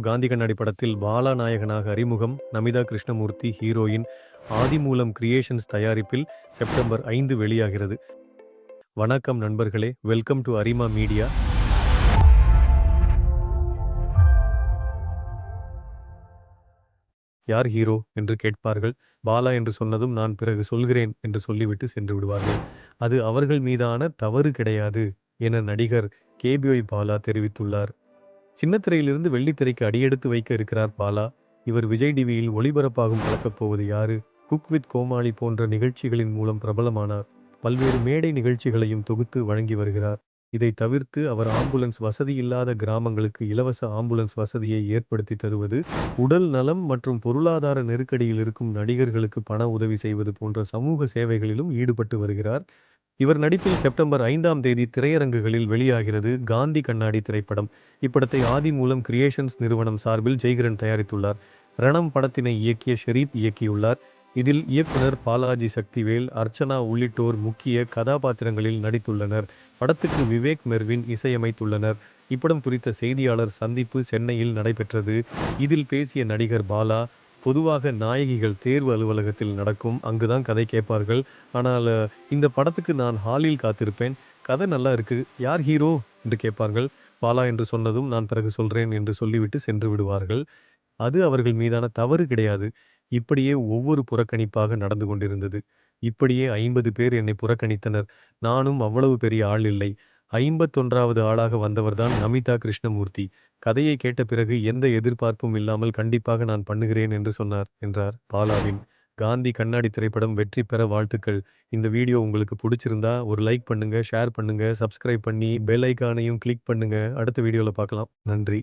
காந்தி கண்ணாடி படத்தில் பாலா நாயகனாக அறிமுகம் நமிதா கிருஷ்ணமூர்த்தி ஹீரோயின் ஆதிமூலம் கிரியேஷன்ஸ் தயாரிப்பில் செப்டம்பர் ஐந்து வெளியாகிறது. வணக்கம் நண்பர்களே வெல்கம் டு அரிமா மீடியா. யார் ஹீரோ என்று கேட்பார்கள். பாலா என்று சொன்னதும் நான் பிறகு சொல்கிறேன் என்று சொல்லிவிட்டு சென்று விடுவார்கள். அது அவர்கள் மீதான தவறு கிடையாது என நடிகர் கேபிஒய் பாலா தெரிவித்துள்ளார். சின்னத்திரையிலிருந்து வெள்ளித்திரைக்கு அடியெடுத்து வைக்க இருக்கிறார் பாலா. இவர் விஜய் டிவியில் ஒளிபரப்பாகும் கலக்கப் போவது யாரு? குக் வித் கோமாளி போன்ற நிகழ்ச்சிகளின் மூலம் பிரபலமானார். பல்வேறு மேடை நிகழ்ச்சிகளையும் தொகுத்து வழங்கி வருகிறார். இதை தவிர்த்து அவர் ஆம்புலன்ஸ் வசதி இல்லாத கிராமங்களுக்கு இலவச ஆம்புலன்ஸ் வசதியை ஏற்படுத்தி தருவது உடல் நலம் மற்றும் பொருளாதார நெருக்கடியில் இருக்கும் நடிகர்களுக்கு பண உதவி செய்வது போன்ற சமூக சேவைகளிலும் ஈடுபட்டு வருகிறார். இவர் நடிப்பில் செப்டம்பர் ஐந்தாம் தேதி திரையரங்குகளில் வெளியாகிறது காந்தி கண்ணாடி திரைப்படம். இப்படத்தை ஆதி மூலம் கிரியேஷன்ஸ் நிறுவனம் சார்பில் ஜெய்கிரன் தயாரித்துள்ளார். ரணம் படத்தினை இயக்கிய ஷெரீப் இயக்கியுள்ளார். இதில் இயக்குனர் பாலாஜி சக்திவேல் அர்ச்சனா உள்ளிட்டோர் முக்கிய கதாபாத்திரங்களில் நடித்துள்ளனர். படத்துக்கு விவேக் மெர்வின் இசையமைத்துள்ளனர். இப்படம் குறித்த செய்தியாளர் சந்திப்பு சென்னையில் நடைபெற்றது. இதில் பேசிய நடிகர் பாலா பொதுவாக நாயகிகள் தேர்வு அலுவலகத்தில் நடக்கும் அங்குதான் கதை கேட்பார்கள். ஆனால் இந்த படத்துக்கு நான் ஹாலில் காத்திருப்பேன். கதை நல்லா இருக்கு. யார் ஹீரோ? என்று கேட்பார்கள். பாலா என்று சொன்னதும் நான் பிறகு சொல்றேன் என்று சொல்லிவிட்டு சென்று விடுவார்கள். அது அவர்கள் மீதான தவறு கிடையாது. இப்படியே ஒவ்வொரு புறக்கணிப்பாக நடந்து கொண்டிருந்தது. இப்படியே ஐம்பது பேர் என்னை புறக்கணித்தனர். நானும் அவ்வளவு பெரிய ஆள் இல்லை. ஐம்பத்தொன்றாவது ஆளாக வந்தவர்தான் நமிதா கிருஷ்ணமூர்த்தி. கதையை கேட்ட பிறகு எந்த எதிர்பார்ப்பும் இல்லாமல் கண்டிப்பாக நான் பண்ணுகிறேன் என்று சொன்னார் என்றார் பாலாவின். காந்தி கண்ணாடி திரைப்படம் வெற்றி பெற வாழ்த்துக்கள். இந்த வீடியோ உங்களுக்கு பிடிச்சிருந்தா ஒரு லைக் பண்ணுங்க ஷேர் பண்ணுங்க சப்ஸ்கிரைப் பண்ணி பெல் ஐக்கானையும் கிளிக் பண்ணுங்க. அடுத்த வீடியோவில் பார்க்கலாம். நன்றி.